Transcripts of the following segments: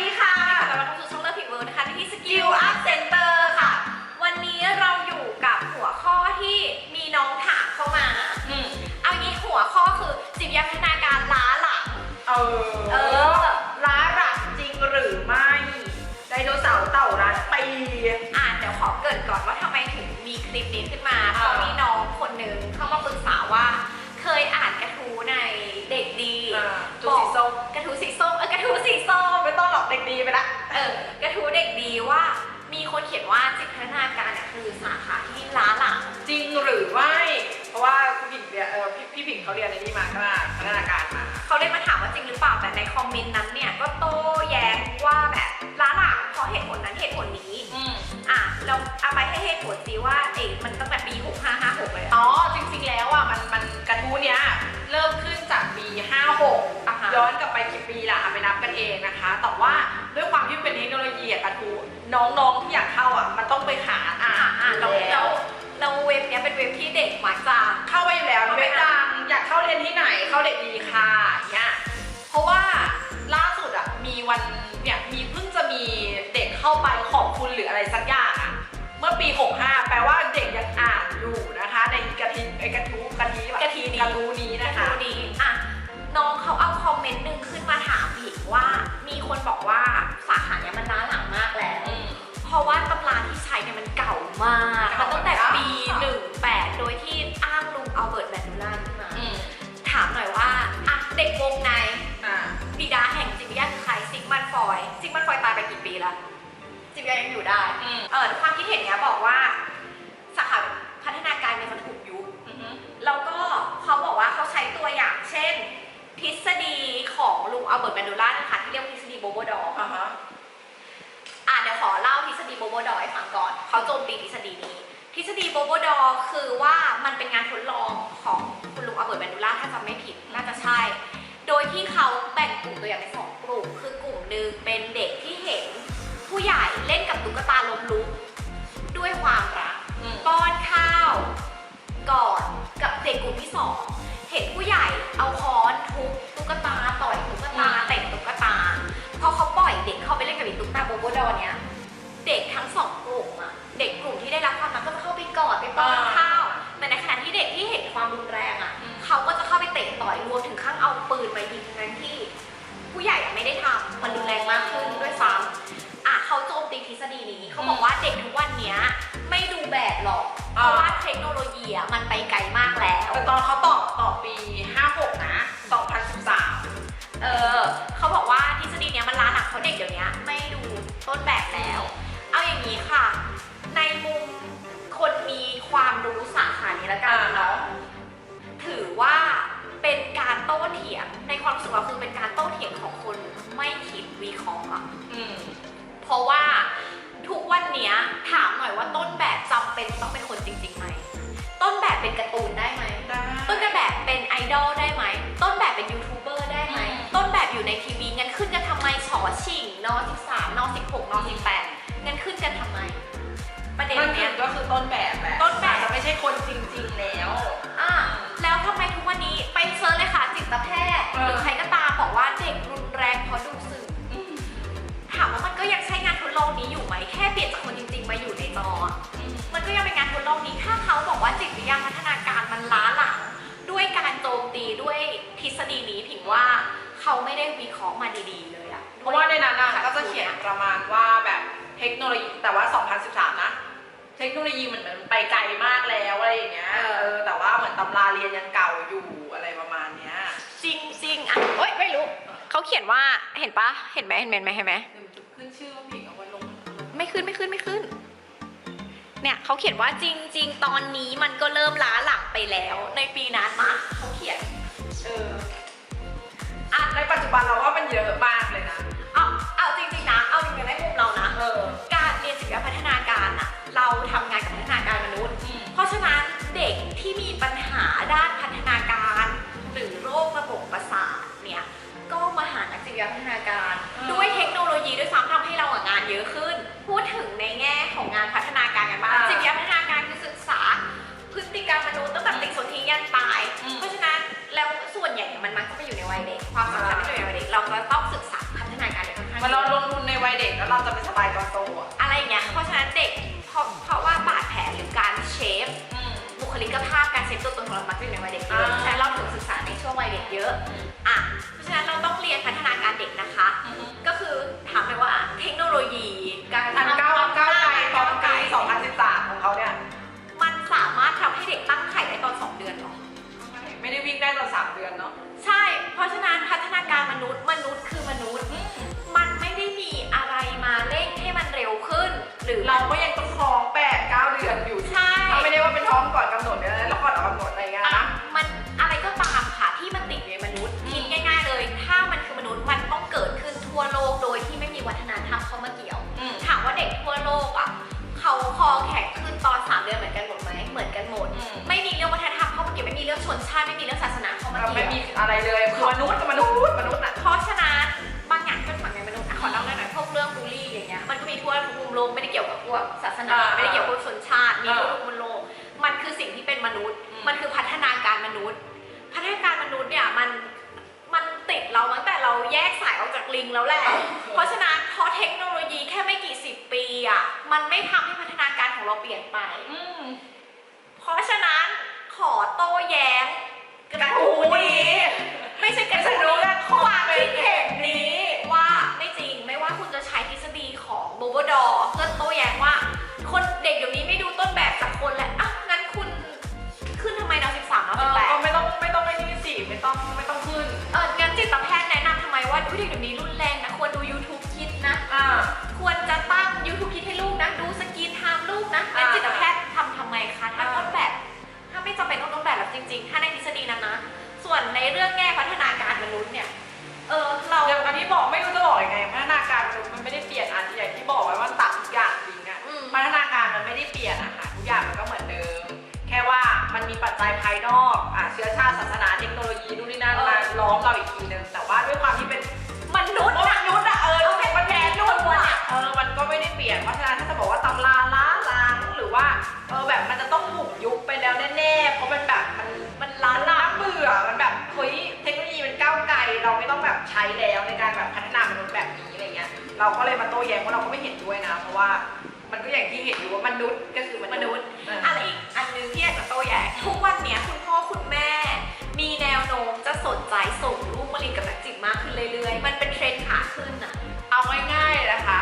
ดีค่ะกลับมาสู่ช่องเลิฟผิวเวิร์นะคะที่สกิลอัพเซ็นเตอร์ค่ะ วันนี้เราอยู่กับหัวข้อที่มีน้องถามเข้ามา อืมเอางี้หัวข้อคือจิตวิทยาพัฒนาการล้าหลัง เอเอออ ล้าหลังจริงหรือไม่ ไดโนเสาร์เต่าล้านปี อ่านเดี๋ยวขอเกรินก่อนว่าทำไมถึงมีคลิปนี้ขึ้นมาเพอ่า ราะมีน้องคนหนึ่งเข้ามาปรึกษาว่า เคยอ่าน ย้อนกลับไปกี่ปีล่ะอะไปนับกันเองนะคะ แต่ว่าด้วยความที่เป็นเทคโนโลยีอะกระทู้น้องๆที่อยากเข้าอะ มันต้องไปหาอ่าอะนอะเราอยู่เราเราเว็บเนี้ยเป็นเว็บที่เด็กมักจะเข้าไปอยู่แล้ว อยด์ซิกมันฟอยด์ตายไปกี่ปีแล้วจิตวิทยายังอยู่ได้อืม เออความคิดเห็นเนี้ยบอกว่าสาขาพัฒนาการเนี่ยมันถูกยุบ อืมแล้วก็เขาบอกว่าเขาใช้ตัวอย่างเช่น ทฤษฎีของลุงอัลเบิร์ตแมนดูลันนะคะที่เรียกว่าทฤษฎีโบโบดอร์อ่าฮะ อะเดี๋ยวขอเล่าทฤษฎีโบโบดอร์ให้ฟังก่อนเขาโจมตีทฤษฎีนี้ ทฤษฎีโบโบดอร์คือว่ามันเป็นงานทดลองของคุณลุงอัลเบิร์ตแมนดูล่าถ้าจำไม่ผิดน่าจะใช่ โดยที่เขาแบ่งกลุ่มตัวอย่างเป็นสองกลุ่ม คือกลุ่มหนึ่งเป็นเด็กที่เห็น ผู้ใหญ่เล่นกับตุ๊กตาล้มลุก ด้วยความรักอืม ป้อนข้าวก่อนกับเด็กกลุ่มที่สองเห็นผู้ใหญ่เอาค้อนทุบตุ๊กตาต่อยตุ๊กตาเตะตุ๊กตาพอเขาปล่อยเด็กเข้าไปเล่นกับไอ้ตุ๊กตาโบโบดอร์เนี้ย เด็กทั้งสองกลุ่มอะเด็กกลุ่มที่ได้รับความรักก็จะเข้าไปกอดไปป้อนข้าว แต่ในขณะที่เด็กที่เห็นความรุนแรงอะเขาก็จะเข้าไปเตะต่อยรวมถึงขั้นเอา ปืนมายิงนั้นที่ ผู้ใหญ่อะไม่ได้ทำมันรุนแรงมากขึ้นด้วยซ้ำอะเขาโจมตีทฤษฎีนี้เขาบอกว่าเด็กทุกวันเนี้ยไม่ดูแบบหรอกเพราะว่าเทคโนโลยีอะมันไปไกลมากแล้ว แต่ตอนเขาตอบต่อปี 56 นะ 2013 เออเขาบอกว่าทฤษฎีเนี้ยมันล้าหลังเขาเด็กเดี๋ยวนี้ไม่ดูต้นแบบแล้ว เอาอย่างนี้ค่ะ ในมุมคนมีความรู้สาขานี้แล้วกันอ่า เนาะ ประเด็นมันเนี้ย ก็คือต้นแบบแหละต้นแบบ อาจจะไม่ใช่คนจริง ๆ แล้ว อะแล้วทำไมทุกวันนี้ไปเซิร์ชเลยค่ะจิตแพทย์เออหรือใครก็ตามบอกว่าเด็กรุนแรงเพราะดูสื่อถามว่ามันก็ยังใช้งานทดลองนี้อยู่ไหมแค่เปลี่ยนจากคนจริง ๆ มาอยู่ในจออะมันก็ยังเป็นงานทดลองนี้ถ้าเขาบอกว่าจิตวิทยาพัฒนาการมันล้าหลัง ด้วยการโจมตีด้วยทฤษฎีนี้ผิงว่าเขาไม่ได้วิเคราะห์มาดีๆเลยอะเพราะว่าในนั้นนะก็จะเขียนประมาณว่าแบบเทคโนโลยีแต่ว่า 2013 นะ เทคโนโลยีเหมือนมันไปไกลมากแล้วอะไรอย่างเงี้ยเออแต่ว่าเหมือนตำราเรียนยังเก่าอยู่อะไรประมาณเนี้ยจริงจริงๆอะเอ้ยไม่รู้เขาเขียนว่าเห็นปะเห็นไหมเห็นไหมเห็นไหมเห็นไหมเดี๋ยวมันจะขึ้นชื่อว่าผิงเอาไว้ลงไม่ขึ้นไม่ขึ้นไม่ขึ้น เนี่ยเขาเขียนว่าจริงๆตอนนี้มันก็เริ่มล้าหลังไปแล้ว ในปีนั้นมาเขาเขียนเอออะในปัจจุบันเราว่ามันเยอะมากเลยานกับพัฒนาการมนุษย์ เพราะฉะนั้นเด็กที่มีปัญหาด้านพัฒนาการ หรือโรคระบบประสาทเนี่ยก็มาหานักจิตวิทยาพัฒนาการอืมด้วยเทคโนโลยีด้วยซ้ำทำให้เราอะงานเยอะขึ้น เด็กเยอะอ่าเพราะฉะนั้นเราถึงศึกษาในช่วงวัยเด็กเยอะอะเพราะฉะนั้นเราต้องเรียนพัฒนาการเด็กนะคะ ก็คือถามเลยว่าเทคโนโลยี การอันก้าวก้าวไกลตอนไกปี2013 ของเขาเนี่ย มันสามารถทำให้เด็กตั้งไข่ได้ตอน 2 เดือนเหรอ ไม่ได้วิ่งได้ตอน3เดือนเนาะ ใช่ เพราะฉะนั้นพัฒนาการมนุษย์มนุษย์คือมนุษย์ มันไม่ได้มีอะไรมาเร่งให้มันเร็วขึ้น หรือเราก็ยังต้องท้อง มันก็มีทั่วทุกมุมโลกไม่ได้เกี่ยวกับพวกศาสนา อ่าไม่ได้เกี่ยวกับพวกชนชาติมีทั่วอ่าทุกมุมโลก มันคือสิ่งที่เป็นมนุษย์ อืม มันคือพัฒนาการมนุษย์ พัฒนาการมนุษย์เนี่ยมันมันติดเราตั้งแต่เราแยกสายออกจากลิงแล้วแหละ เพราะฉะนั้นพอเทคโนโลยีแค่ไม่กี่สิบปีอะมันไม่ทำให้พัฒนาการของเราเปลี่ยนไป อืม เพราะฉะนั้นขอโต้แย้งกระโอ้ทู้โหนี้ไม่ใช่กระไม่ใช่ทู้รู้นี้นะความคิด ของโบโบดอเพื่อโต้แย้งว่า คนเด็กเดี๋ยวนี้ไม่ดูต้นแบบจากคนแล้วอะงั้นคุณขึ้นทำไมเราสิบสามเราเอสิบอแปดก็ไม่ต้องไม่ต้องไม่นี่สิไม่ต้องไม่ต้องขึ้นเอองั้นจิตแพทย์แนะนำทำไมว่าอุ๊ยเด็กเดี๋ยวนี้รุนแรงนะควรดู YouTube คิดนะอ่าควรจะตั้ง YouTube คิดให้ลูกนะดูสกรีนไทม์ลูกนะงั้นอ่าจิตแพทย์ทำทำไงคะถ้าอ่าต้นแบบ ถ้าไม่จำเป็นต้องต้นแบบแล้วจริง ๆ ถ้าในทฤษฎีนั้นนะ ส่วนในเรื่องแง่พัฒนาการมนุษย์เนี่ยเออเราอย่างที่บอกไม่รู้จะบอกยังไง ชื้อชาติศาสนาเทคโนโลยีนู่นนี่นั่นมาล้อมเราอีกทีนึงแต่ว่าด้วยความที่เป็นมนุษย์มนะนุษย์อะเออเอาแค่มันแทนมนุษย์อะอะเออมันก็ไม่ได้เปลี่ยนเพราะฉะนั้นถ้าจะบอกว่าตำราล้าล้างหรือว่าเออแบบมันจะต้องถูกยุบไปแล้วแน่ๆเพราะมันแบบมันมันล้ามันหลัน่างเบื่อมันแบบเฮ้ยเทคโนโลยีมันก้าวไกลเราไม่ต้องแบบใช้แล้วในการแบบพัฒนามนุษย์แบบนี้อะไรเงี้ยเราก็เลยมาโต้แย้งว่าเราก็ไม่เห็นด้วยนะ เพราะว่ามันก็อย่างที่เห็นอยู่ว่ามนุษย์ก็คือมมนุนุษษย์ย์เอออะไรอีกอันหนึงที่อยากจะโต้แย้งทุกวันเนี้ยคุณ สนใจส่งลูกมาเรียนกับนักจิตมากขึ้นเรื่อยๆ มันเป็นเทรนด์ขาขึ้นอะเอาง่ายๆเลยนะคะ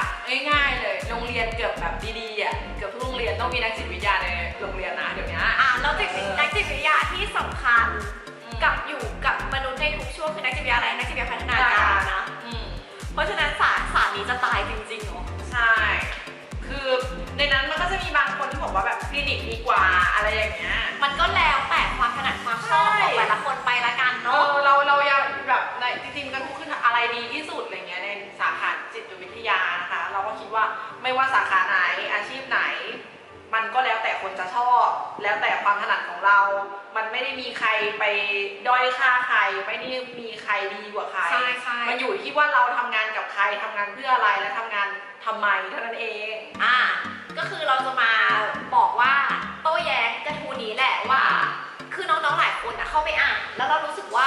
ง่ายๆเลย โรงเรียนเกือบแบบดีๆอะ เกือบทุกโรงเรียนต้องมีนักจิตวิทยาในโรงเรียนนะเดี๋ยวนี้อะแล้วจิตวิเออนักจิตวิทยาที่สำคัญอืมกับอยู่กับมนุษย์ในทุกช่วงคือนักจิตวิทยาอะไรนักจิตวิทยาพัฒนาการนะ อืมเพราะฉะนั้นศาสตร์ศาสตร์นี้จะตายจริงๆเหรอใช่ คือในนั้นมันก็จะมีบางคนที่บอกว่าแบบคลินิกดีกว่าอะไรอย่างเงี้ย มันก็แล้วแต่ความถนัดความชอบของใช่แต่ละคน แบบในจริงๆก็ทุกขึ้นอะไรดีที่สุดอะไรเงี้ยในสาขาจิตวิทยานะคะ เราก็คิดว่าไม่ว่าสาขาไหนอาชีพไหน มันก็แล้วแต่คนจะชอบ แล้วแต่ความถนัดของเรา มันไม่ได้มีใครไปด้อยค่าใคร ไม่ได้มีใครดีกว่าใครใช่ใช่มันอยู่ที่ว่าเราทำงานกับใครทำงานเพื่ออะไรและทำงานทำไมเท่านั้นเองอะก็คือเราจะมาบอกว่าโต้แย้งกระทู้นี้แหละว่า คือน้องๆหลายคนอะเข้าไปอ่านแล้วเรารู้สึกว่า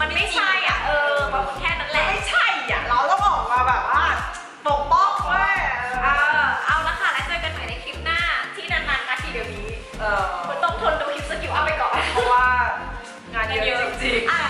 มันไม่ใช่อะ เออมันแค่นั้นแหละไม่ใช่อะ เราต้องออกมาแบบว่าปกป้องว่าเออเอาละค่ะ แล้วเจอกันใหม่ในคลิปหน้าที่นานๆนาทีเดียวนี้ เออต้องทนดูคลิปสกิลเอาไปก่อน เพราะว่างานเยอะจริงๆอะ